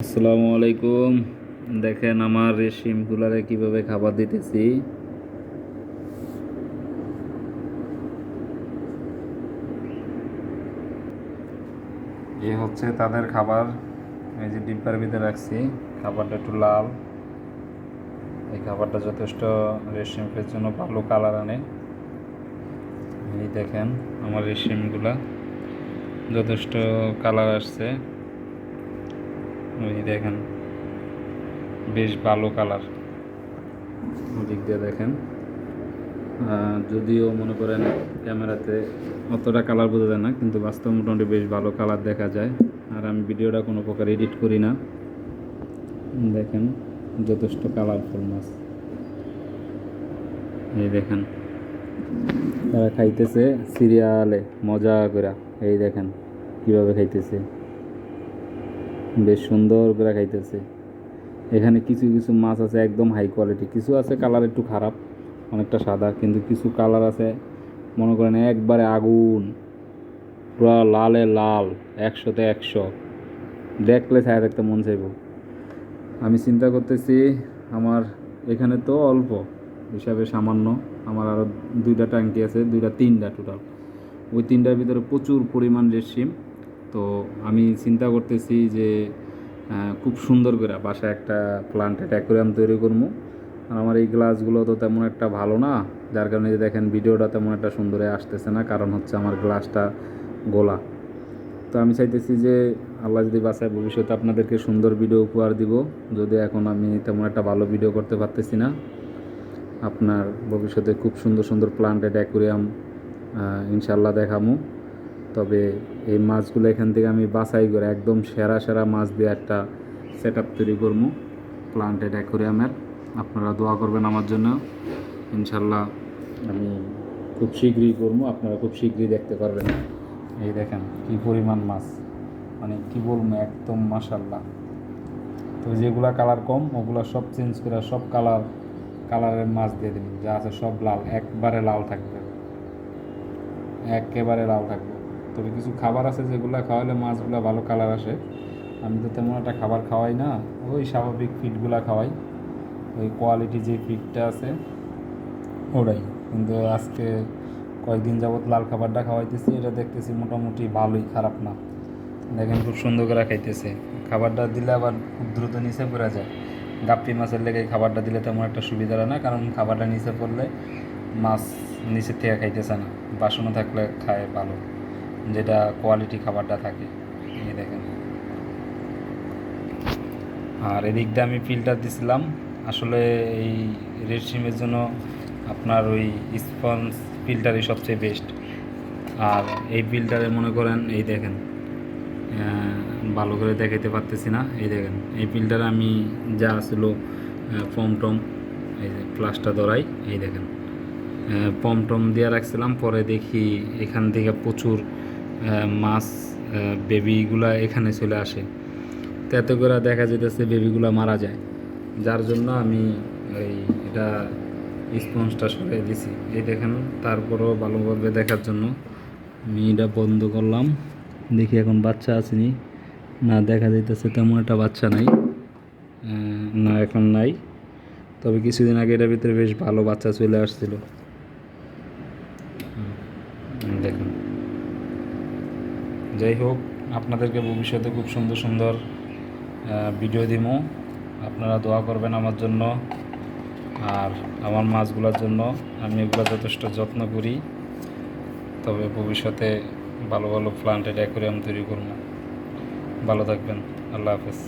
আসসালামু আলাইকুম। দেখেন আমার রেশিম কুলারে কীভাবে খাবার দিতেছি। এ হচ্ছে তাদের খাবার। এই যে ডিব্বার ভিতরে রাখছি। খাবারটা একটু লাল। এই খাবারটা যথেষ্ট রেশিমের জন্য ভালো কালার আনে। এই দেখেন আমার রেশিমগুলা যথেষ্ট কালার আসছে। ওই দেখেন, বেশ ভালো কালার ওদিক দিয়ে দেখেন যদিও মনে করেন ক্যামেরাতে অতটা কালার বোঝা যায় না, কিন্তু বাস্তব মোটামুটি বেশ ভালো কালার দেখা যায়। আর আমি ভিডিওটা কোনো প্রকার এডিট করি না। দেখেন, যথেষ্ট কালারফুল মাছ। এই দেখেন, তারা খাইতেছে সিরিয়ালে, মজা করে এই দেখেন, কীভাবে খাইতেছে। বেশ সুন্দর করে খাইতেছে। এখানে কিছু কিছু মাছ আছে একদম হাই কোয়ালিটি কিছু আছে কালার একটু খারাপ, অনেকটা সাদা, কিন্তু কিছু কালার আছে, মনে করেন একবারে আগুন, পুরো লালে লাল, একশোতে একশো। দেখলে ছায়া দেখতে মন চাইব। আমি চিন্তা করতেছি, আমার এখানে তো অল্প, হিসাবে সামান্য। আমার আরও দুইটা ট্যাঙ্কি আছে, দুইটা, তিনটা টোটাল ওই তিনটার ভিতরে প্রচুর পরিমাণ রেশিম তো আমি চিন্তা করতেছি যে খুব সুন্দর করে বাসায় একটা প্লান্টেড অ্যাকোরিয়াম তৈরি করব। আর আমার এই গ্লাসগুলো তো তেমন একটা ভালো না, যার কারণে যে দেখেন ভিডিওটা তেমন একটা সুন্দরে আসতেছে না, কারণ হচ্ছে আমার গ্লাসটা গোলা। তো আমি চাইতেছি যে, আল্লাহ যদি বাসায় ভবিষ্যতে আপনাদেরকে সুন্দর ভিডিও উপহার দিব। যদি এখন আমি তেমন একটা ভালো ভিডিও করতে পারতেছি না, আপনার ভবিষ্যতে খুব সুন্দর সুন্দর প্লান্টেড অ্যাকোরিয়াম ইনশাল্লাহ দেখামু। তবে এই মাছগুলো এখান থেকে আমি বাছাই করে একদম সেরা সেরা মাছ দিয়ে একটা সেট আপ তৈরি করব। প্লান্টেড অ্যাকোরিয়ামের আপনারা দোয়া করবেন আমার জন্য। ইনশাল্লাহ আমি খুব শীঘ্রই করব। আপনারা খুব শীঘ্রই দেখতে পারবেন। এই দেখেন কি পরিমাণ মাছ। মানে কি বলব, একদম মাসাল্লাহ তো যেগুলা কালার কম, ওগুলা সব চেঞ্জ করে সব কালার কালারের মাছ দিয়ে দিন যা আছে সব লাল, একবারে লাল থাকবে। একেবারে লাল থাকবে। তবে কিছু খাবার আছে যেগুলো খাওয়ালে মাছগুলো ভালো কালার আসে। আমি তো তেমন একটা খাবার খাওয়াই না, ওই স্বাভাবিক ফিডগুলা খাওয়াই। ওই কোয়ালিটি যে ফিডটা আছে, ওটাই। কিন্তু আজকে কয়েকদিন যাবত লাল খাবারটা খাওয়াইতেছি, এটা দেখতেছি মোটামুটি ভালোই, খারাপ না। দেখেন খুব সুন্দর করে খাইতেছে। খাবারটা দিলে আবার খুব দ্রুত নিচে পড়ে যায়। গাপ্পি মাছের লেগে খাবারটা দিলে তেমন একটা সুবিধা না, কারণ খাবারটা নিচে পড়লে মাছ নিচের থেকে খাইতেছে না, বাসনও থাকলে খায় ভালো। যেটা কোয়ালিটি খাবারটা থাকে। এই দেখেন। আর এদিক দিয়ে আমি ফিল্টার দিছিলাম। আসলে এই রেড সিমের জন্য আপনার ওই স্পঞ্জ ফিল্টারই সবচেয়ে বেস্ট আর এই ফিল্টারে মনে করেন, এই দেখেন ভালো করে দেখাইতে পারতেছি না। এই দেখেন, এই ফিল্টারে আমি যা ফর্ম টম এই যে ধরাই, এই দেখেন। পম টম দিয়ে রাখছিলাম। পরে দেখি এখান থেকে প্রচুর মাছ বেবিগুলা এখানে চলে আসে। তো করে দেখা যেতেছে বেবিগুলা মারা যায়। যার জন্য আমি এই এটা স্পঞ্জটা সরিয়ে দিছি। এই দেখেন, তারপরও ভালোভাবে দেখার জন্য আমি এটা বন্ধ করলাম। দেখি এখন বাচ্চা আসেনি না? দেখা যাইতেছে তেমন একটা বাচ্চা নাই। না, এখন নাই। তবে কিছুদিন আগে এটার ভিতরে বেশ ভালো বাচ্চা চলে আসছিল। দেখুন। যাই হোক, আপনাদেরকে ভবিষ্যতে খুব সুন্দর সুন্দর ভিডিও দিব। আপনারা দোয়া করবেন আমার জন্য আর আমার মাছগুলোর জন্য। আমি এগুলো যথেষ্ট যত্ন করি। তবে ভবিষ্যতে ভালো ভালো প্লান্টেড অ্যাকোরিয়াম তৈরি করব। ভালো থাকবেন। আল্লাহ হাফেজ।